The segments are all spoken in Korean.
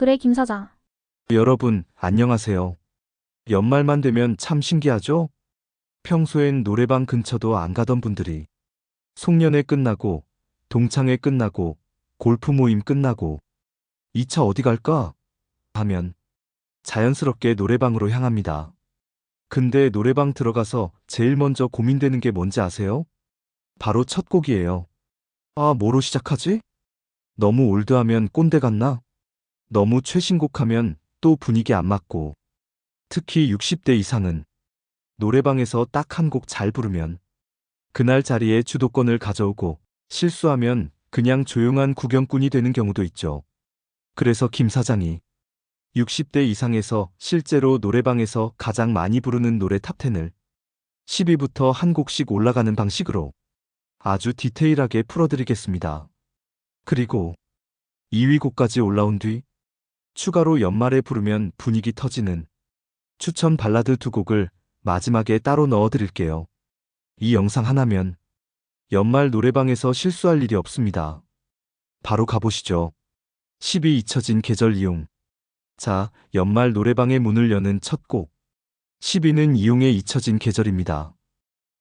그래, 김 사장. 여러분, 안녕하세요. 연말만 되면 참 신기하죠? 평소엔 노래방 근처도 안 가던 분들이 송년회 끝나고, 동창회 끝나고, 골프 모임 끝나고, 2차 어디 갈까? 하면 자연스럽게 노래방으로 향합니다. 근데 노래방 들어가서 제일 먼저 고민되는 게 뭔지 아세요? 바로 첫 곡이에요. 아, 뭐로 시작하지? 너무 올드하면 꼰대 같나? 너무 최신곡하면 또 분위기 안 맞고. 특히 60대 이상은 노래방에서 딱 한 곡 잘 부르면 그날 자리에 주도권을 가져오고 실수하면 그냥 조용한 구경꾼이 되는 경우도 있죠. 그래서 김 사장이 60대 이상에서 실제로 노래방에서 가장 많이 부르는 노래 탑10을 10위부터 한 곡씩 올라가는 방식으로 아주 디테일하게 풀어드리겠습니다. 그리고 2위 곡까지 올라온 뒤 추가로 연말에 부르면 분위기 터지는 추천 발라드 두 곡을 마지막에 따로 넣어드릴게요. 이 영상 하나면 연말 노래방에서 실수할 일이 없습니다. 바로 가보시죠. 10위 잊혀진 계절 이용. 자, 연말 노래방의 문을 여는 첫 곡. 10위는 이용의 잊혀진 계절입니다.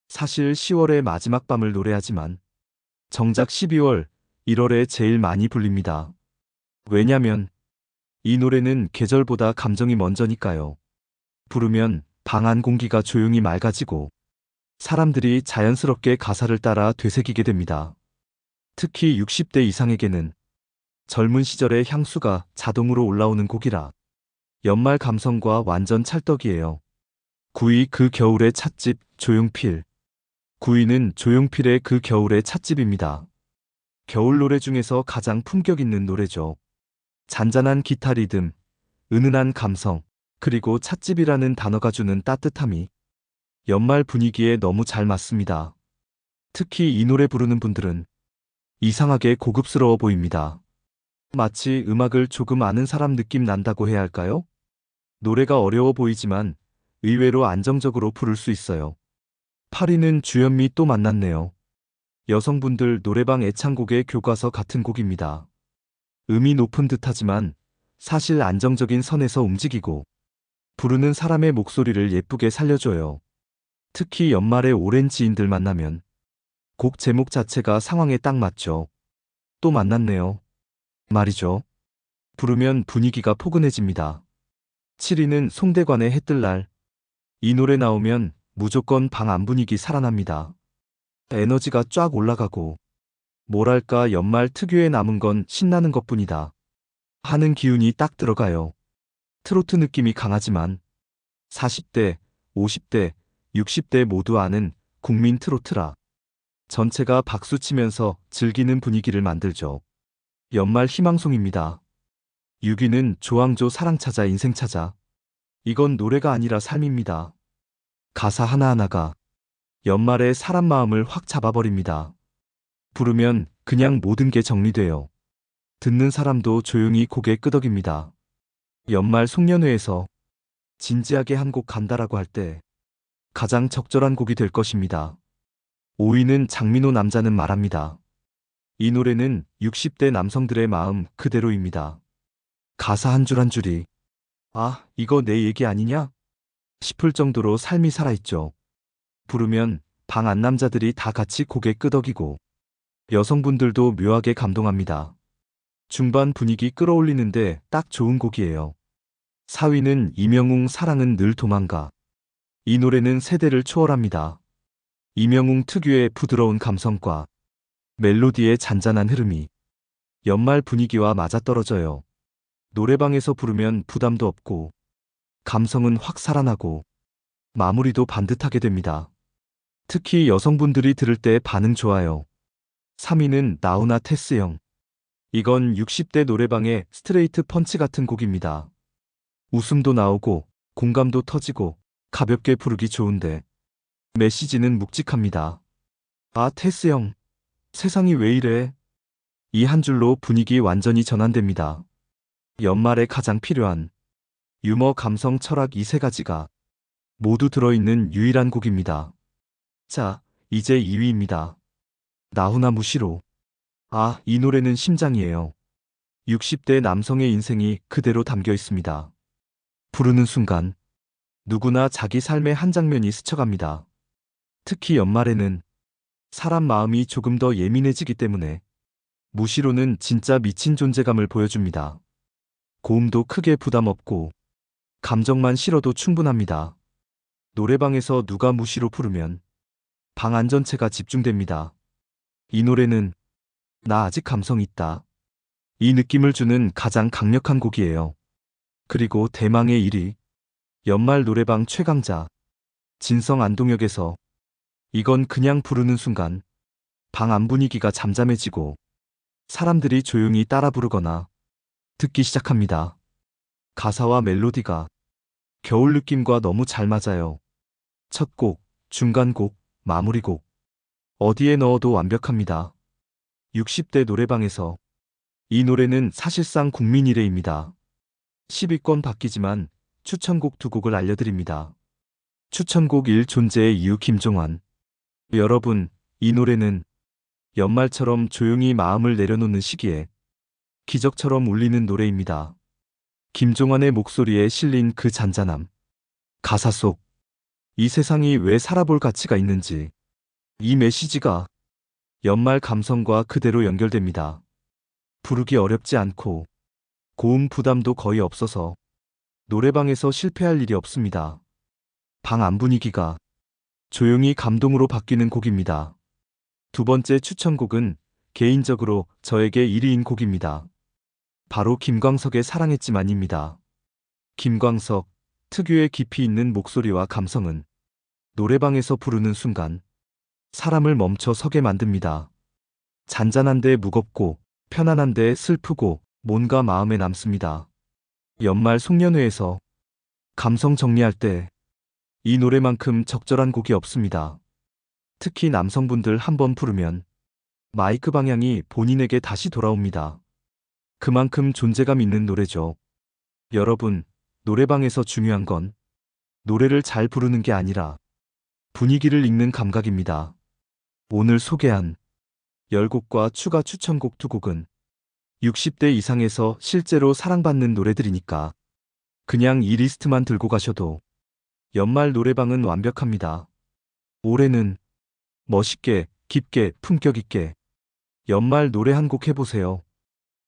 사실 10월의 마지막 밤을 노래하지만 정작 12월, 1월에 제일 많이 불립니다. 왜냐면 이 노래는 계절보다 감정이 먼저니까요. 부르면 방 안 공기가 조용히 맑아지고 사람들이 자연스럽게 가사를 따라 되새기게 됩니다. 특히 60대 이상에게는 젊은 시절의 향수가 자동으로 올라오는 곡이라 연말 감성과 완전 찰떡이에요. 9위 그 겨울의 찻집 조용필 9위는 조용필의 그 겨울의 찻집입니다. 겨울 노래 중에서 가장 품격 있는 노래죠. 잔잔한 기타 리듬, 은은한 감성, 그리고 찻집이라는 단어가 주는 따뜻함이 연말 분위기에 너무 잘 맞습니다. 특히 이 노래 부르는 분들은 이상하게 고급스러워 보입니다. 마치 음악을 조금 아는 사람 느낌 난다고 해야 할까요? 노래가 어려워 보이지만 의외로 안정적으로 부를 수 있어요. 8위는 주현미 또 만났네요. 여성분들 노래방 애창곡의 교과서 같은 곡입니다. 음이 높은 듯하지만 사실 안정적인 선에서 움직이고 부르는 사람의 목소리를 예쁘게 살려줘요. 특히 연말에 오랜 지인들 만나면 곡 제목 자체가 상황에 딱 맞죠. 또 만났네요. 말이죠. 부르면 분위기가 포근해집니다. 7위는 송대관의 해뜰 날. 이 노래 나오면 무조건 방 안 분위기 살아납니다. 에너지가 쫙 올라가고 뭐랄까 연말 특유의 남은 건 신나는 것뿐이다. 하는 기운이 딱 들어가요. 트로트 느낌이 강하지만 40대, 50대, 60대 모두 아는 국민 트로트라. 전체가 박수치면서 즐기는 분위기를 만들죠. 연말 희망송입니다. 6위는 조항조 사랑찾아 인생찾아. 이건 노래가 아니라 삶입니다. 가사 하나하나가 연말에 사람 마음을 확 잡아버립니다. 부르면 그냥 모든 게 정리돼요. 듣는 사람도 조용히 고개 끄덕입니다. 연말 송년회에서 진지하게 한 곡 간다라고 할 때 가장 적절한 곡이 될 것입니다. 5위는 장민호 남자는 말합니다. 이 노래는 60대 남성들의 마음 그대로입니다. 가사 한 줄 한 줄이 아, 이거 내 얘기 아니냐? 싶을 정도로 삶이 살아있죠. 부르면 방 안 남자들이 다 같이 고개 끄덕이고 여성분들도 묘하게 감동합니다. 중반 분위기 끌어올리는데 딱 좋은 곡이에요. 4위는 이명웅 사랑은 늘 도망가. 이 노래는 세대를 초월합니다. 이명웅 특유의 부드러운 감성과 멜로디의 잔잔한 흐름이 연말 분위기와 맞아떨어져요. 노래방에서 부르면 부담도 없고 감성은 확 살아나고 마무리도 반듯하게 됩니다. 특히 여성분들이 들을 때 반응 좋아요. 3위는 나우나 테스형. 이건 60대 노래방의 스트레이트 펀치 같은 곡입니다. 웃음도 나오고 공감도 터지고 가볍게 부르기 좋은데 메시지는 묵직합니다. 아, 테스형. 세상이 왜 이래? 이 한 줄로 분위기 완전히 전환됩니다. 연말에 가장 필요한 유머, 감성, 철학 이 세 가지가 모두 들어있는 유일한 곡입니다. 자, 이제 2위입니다. 나훈아 무시로. 아, 이 노래는 심장이에요. 60대 남성의 인생이 그대로 담겨 있습니다. 부르는 순간 누구나 자기 삶의 한 장면이 스쳐갑니다. 특히 연말에는 사람 마음이 조금 더 예민해지기 때문에 무시로는 진짜 미친 존재감을 보여줍니다. 고음도 크게 부담 없고 감정만 실어도 충분합니다. 노래방에서 누가 무시로 부르면 방 안전체가 집중됩니다. 이 노래는 나 아직 감성 있다. 이 느낌을 주는 가장 강력한 곡이에요. 그리고 대망의 1위 연말 노래방 최강자 진성 안동역에서 이건 그냥 부르는 순간 방 안 분위기가 잠잠해지고 사람들이 조용히 따라 부르거나 듣기 시작합니다. 가사와 멜로디가 겨울 느낌과 너무 잘 맞아요. 첫 곡, 중간 곡, 마무리 곡. 어디에 넣어도 완벽합니다. 60대 노래방에서 이 노래는 사실상 국민 1회입니다. 10위권 바뀌지만 추천곡 두 곡을 알려드립니다. 추천곡 1 존재의 이유 김종환. 여러분, 이 노래는 연말처럼 조용히 마음을 내려놓는 시기에 기적처럼 울리는 노래입니다. 김종환의 목소리에 실린 그 잔잔함. 가사 속, 이 세상이 왜 살아볼 가치가 있는지. 이 메시지가 연말 감성과 그대로 연결됩니다. 부르기 어렵지 않고 고음 부담도 거의 없어서 노래방에서 실패할 일이 없습니다. 방 안 분위기가 조용히 감동으로 바뀌는 곡입니다. 두 번째 추천곡은 개인적으로 저에게 1위인 곡입니다. 바로 김광석의 사랑했지만입니다. 김광석 특유의 깊이 있는 목소리와 감성은 노래방에서 부르는 순간 사람을 멈춰 서게 만듭니다. 잔잔한데 무겁고 편안한데 슬프고 뭔가 마음에 남습니다. 연말 송년회에서 감성 정리할 때 이 노래만큼 적절한 곡이 없습니다. 특히 남성분들 한번 부르면 마이크 방향이 본인에게 다시 돌아옵니다. 그만큼 존재감 있는 노래죠. 여러분, 노래방에서 중요한 건 노래를 잘 부르는 게 아니라 분위기를 읽는 감각입니다. 오늘 소개한 10곡과 추가 추천곡 두 곡은 60대 이상에서 실제로 사랑받는 노래들이니까 그냥 이 리스트만 들고 가셔도 연말 노래방은 완벽합니다. 올해는 멋있게, 깊게, 품격 있게 연말 노래 한 곡 해보세요.